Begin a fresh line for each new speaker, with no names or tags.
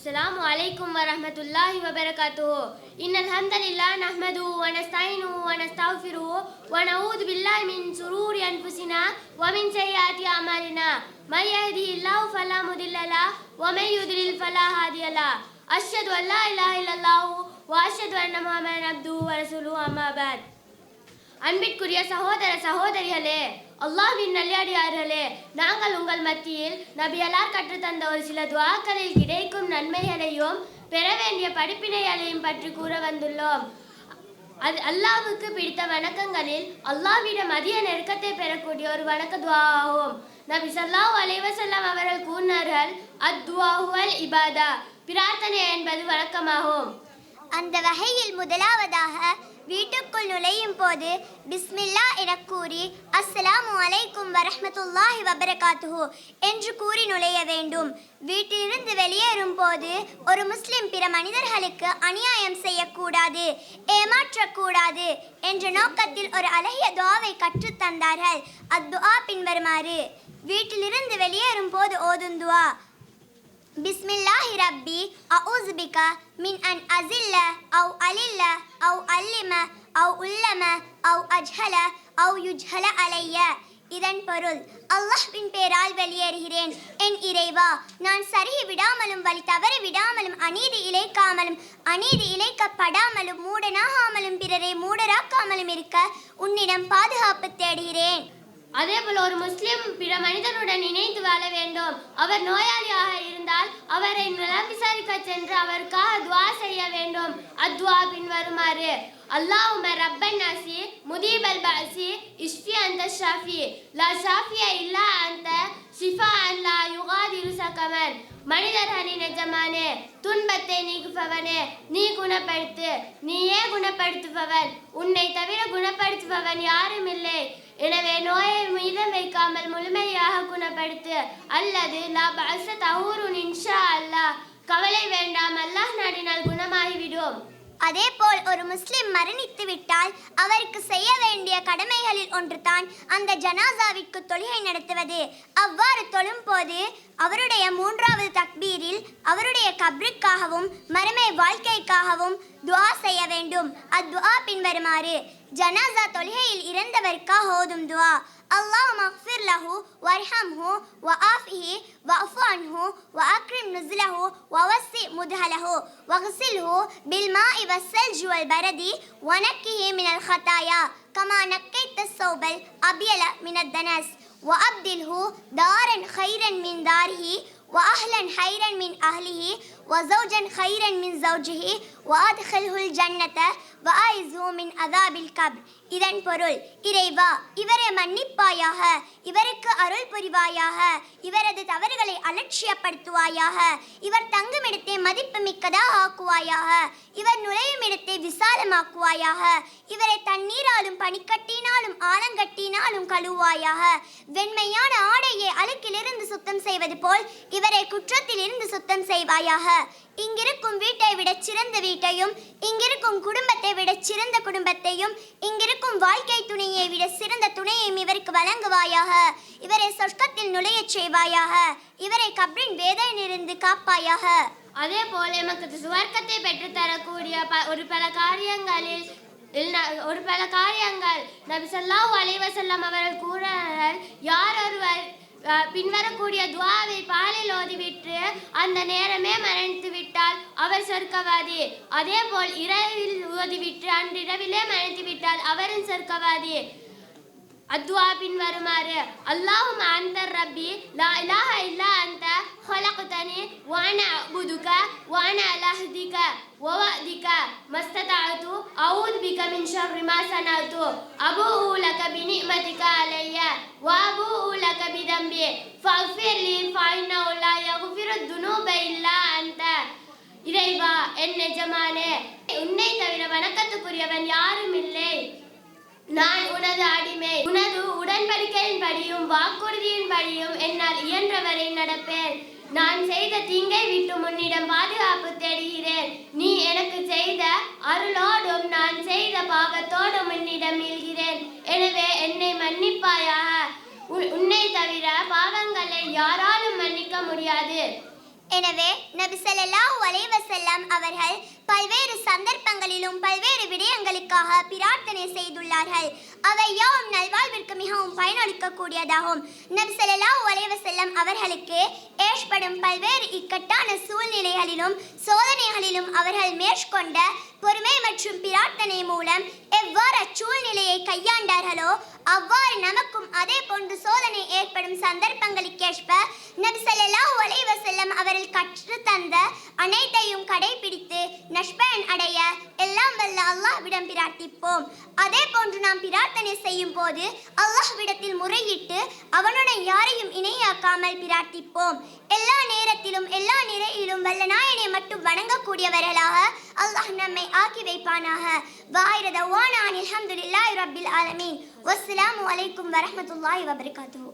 السلام عليكم ورحمة الله وبركاته. إن الحمد لله نحمده ونستعينه ونستغفره ونعوذ بالله من شرور أنفسنا ومن سيئات أعمالنا. من يهده الله فلا مضل له ومن يضلل فلا هادي له. أشهد أن لا إله إلا الله وأشهد أن محمدا عبده ورسوله أما بعد. அன்பிற்குரிய சகோதர சகோதரிகளே அல்லாஹ்வின் நல்லடியார்களே நாங்கள் உங்கள் மத்தியில் நபியலார் கற்றுத்தந்த ஒரு சில துவாக்களில் கிடைக்கும் நன்மைகளையும் பெற வேண்டிய படிப்பினைகளையும் பற்றி கூற வந்துள்ளோம். அது அல்லாவுக்கு பிடித்த வணக்கங்களில் அல்லாவிடம் அதிக நெருக்கத்தை பெறக்கூடிய ஒரு வணக்க துவா ஆகும் நபி சல்லாஹ் அலைவசல்லாம் அவர்கள் கூறினார்கள் அத்வாஹுவல் இபாதா. பிரார்த்தனை என்பது வழக்கமாகும்.
அந்த வகையில் முதலாவதாக வீட்டுக்குள் நுழையும் போது பிஸ்மில்லா என கூறி அஸ்ஸலாமு அலைக்கும் வரஹமத்துல்லாஹி வபரகாத்துஹு என்று கூறி நுழைய வேண்டும். வீட்டிலிருந்து வெளியேறும் போது ஒரு முஸ்லிம் பிற மனிதர்களுக்கு அநியாயம் செய்யக்கூடாது ஏமாற்றக்கூடாது என்ற நோக்கத்தில் ஒரு அழகிய துவாவை கற்றுத் தந்தார்கள். பின்வருமாறு வீட்டிலிருந்து வெளியேறும் போது ஓதுந்துவா பிஸ்மில்லாஹி ரப்பி அவுஸ் பிகா மின் அன் அசில்ல அவு அலில்ல அவு அல்லிம அவு உள்ளம அவு அஜ்ஹல அவு யுஜ்ஹல அலைய இதன் பொருள் அல்லாஹ்வின் பெயரால் வெளியேறுகிறேன். என் இறைவா நான் சருகி விடாமலும் வழி தவறி விடாமலும் அநீதி இழைக்காமலும் அநீதி இழைக்கப்படாமலும் மூடனாகாமலும் பிறரை மூடராக்காமலும் இருக்க உன்னிடம் பாதுகாப்பு தேடுகிறேன்.
அதே போல ஒரு முஸ்லிம் பிற மனிதனுடன் இணைந்து வாழ வேண்டும். அவர் நோயாளியாக இருந்தால் அவரை நலம் விசாரிக்க சென்று அவருக்காக துவா செய்ய வேண்டும். அத்வா பின்வருமாறு. அல்லாஹும ரப்பன் நாசி முதீபல் பாசி இஷ்ஃபி அந்த ஷாஃபி. லா ஷாஃபிய இல்லா அந்த ஷிஃபா அல்லா யுகாதிரு சகமன். ஹனி எஜமானே துன்பத்தை நீக்குபவனே நீ குணப்படுத்து. நீயே குணப்படுத்துபவன். உன்னை தவிர குணப்படுத்துபவன் யாரும் இல்லை எனவே நோயை மீதம் வைக்காமல் முழுமையாக குணப்படுத்து. அல்லது லா பஅஸ தஹூருன் இன்ஷா அல்லாஹ் கவலை வேண்டாம். அல்லாஹ் நாடினால் குணமாகிவிடும்.
அதேபோல் ஒரு முஸ்லிம் மரணித்து விட்டால் அவருக்கு செய்ய வேண்டிய கடமைகளில் ஒன்றுதான் அந்த ஜனாசாவிற்கு தொழுகை நடத்துவது. அவ்வாறு தொழும்போது அவருடைய மூன்றாவது தக்பீரில் அவருடைய கப்ருக்காகவும் மறுமை வாழ்க்கைக்காகவும் துவா செய்ய வேண்டும். அத்வா பின்வருமாறு. ஜனாசா தொழுகையில் இறந்தவருக்காக ஓதும் துஆ اللهم اغفر له وارحمه وعافه واعف عنه واكرم نزله ووسع مدخله واغسله بالماء والثلج والبرد ونقه من الخطايا كما نقيت الثوب الابيض من الدنس وابدله دارا خيرا من داره واهلا خيرا من اهله وزوجا خيرا من زوجه وادخله الجنه وأعذه من عذاب القبر இதன் பொருள் இறைவா இவரை மன்னிப்பாயாக இவருக்கு அருள் புரிவாயாக இவரது தவறுகளை அலட்சியப்படுத்துவாயாக இவர் தங்குமிடத்தை மதிப்பு மிக்கதாக ஆக்குவாயாக இவர் நுழையும் இடத்தை விசாலமாக்குவாயாக இவரை தண்ணீராலும் பனிக்கட்டினாலும் ஆலங்கட்டினாலும் கழுவாயாக வெண்மையான ஆடையை அழுக்கிலிருந்து சுத்தம் செய்வது போல் இவரை குற்றத்திலிருந்து சுத்தம் செய்வாயாக. இங்கிருக்கும் வீட்டை விட சிறந்த வீட்டையும் இங்கிருக்கும் குடும்பத்தை விட சிறந்த குடும்பத்தையும் இங்கிருக்கும் வாழ்க்கை துணையை விட சிறந்த துணையையும் இவருக்கு வழங்குவாயாக. இவரை சொர்க்கத்தில் நுழையச் செய்வாயாக. இவரை கப்ரின் வேதனையிலிருந்து காப்பாயாக.
அதே போல எமக்கு சுவர்க்கத்தை பெற்றுத்தரக்கூடிய ப ஒரு பல காரியங்களில் ஒரு பல காரியங்கள் நபி ஸல்லல்லாஹு அலைஹி அவர்கள் கூறார்கள் யார் ஒருவர் பின்வரக்கூடிய துவாவை பாலில் ஓதிவிட்டு அந்த நேரமே மறைத்து விட்டால் அவர் சொர்க்கவாதி. அதே போல் இரவில் ஓதிவிட்டு அன்றிரவிலே மறைத்து விட்டால் அவரும் சொர்க்கவாதி. அத்வா பின்வருமாறு அல்லாஹும் அந்த ரப்பி லா இலாஹ இல்லா அந்த ஹொலகுதனி வான புதுக عهدك ووعدك ما استطعت اعوذ بك من شر ما صنعت ابوء لك بنعمتك علي وابوء لك بذنبي فاغفر لي فانه لا يغفر الذنوب الا انت இறைவா என் எஜமானே உன்னை தவிர வணக்கத்துக்குரியவன் யாரும் இல்லை நான் உனது அடிமை உனது உடன்படிக்கையின் படியும் வாக்குறுதியின் படியும் என்னால் இயன்றவரை நடப்பேன் நான் செய்த தீங்கை விட்டு உன்னிடம் பாதுகாப்பு தேடுகிறேன். நீ எனக்கு செய்த அருளோடும் நான் செய்த பாவத்தோடும் உன்னிடம் இல்கிறேன் எனவே என்னை மன்னிப்பாயாக. உன்னை தவிர பாவங்களை யாராலும் மன்னிக்க முடியாது.
எனவே நபி ஸல்லல்லாஹு அலைஹி வஸல்லம் அவர்கள் பல்வேறு சந்தர்ப்பங்களிலும் பல்வேறு விடயங்களுக்காக பிரார்த்தனை செய்துள்ளார்கள். அவை யாவும் நல்வாழ்விற்கு மிகவும் பயனளிக்கக்கூடியதாகும். நபி ஸல்லல்லாஹு அலைஹி வஸல்லம் அவர்களுக்கு ஏற்படும் பல்வேறு இக்கட்டான சூழ்நிலைகளிலும் சோதனைகளிலும் அவர்கள் மேற்கொண்ட பொறுமை மற்றும் பிரார்த்தனை மூலம் எவ்வாறு அச்சூழ்நிலையை கையாண்டார்களோ அவ்வாறு நமக்கும் அதே போன்று சோதனை ஏற்படும் சந்தர்ப்பங்களுக்கேற்ப நபிசல்லா ஒலை வசல்லம் அவரில் கற்று தந்த அனைத்தையும் கடைபிடித்து நஷ்பயன் அடைய எல்லாம் வல்ல அல்லாஹ்விடம் பிரார்த்திப்போம். அதே போன்று நாம் பிரார்த்தனை செய்யும் போது அல்லாஹ்விடத்தில் முறையிட்டு அவனுடன் யாரையும் இணையாக்காமல் பிரார்த்திப்போம். எல்லா நேரத்திலும் எல்லா நிலையிலும் வல்ல நாயனை மட்டும் வணங்கக்கூடியவர்களாக அல்லாஹ் நம்மை ஆக்கி வைப்பானாக. வாயிரத ஓனான் அல்ஹம்துலில்லாஹி ரப்பில் ஆலமீன். வஸ்ஸலாமு அலைக்கும் வரஹ்மத்துல்லாஹி வபரகாத்துஹு.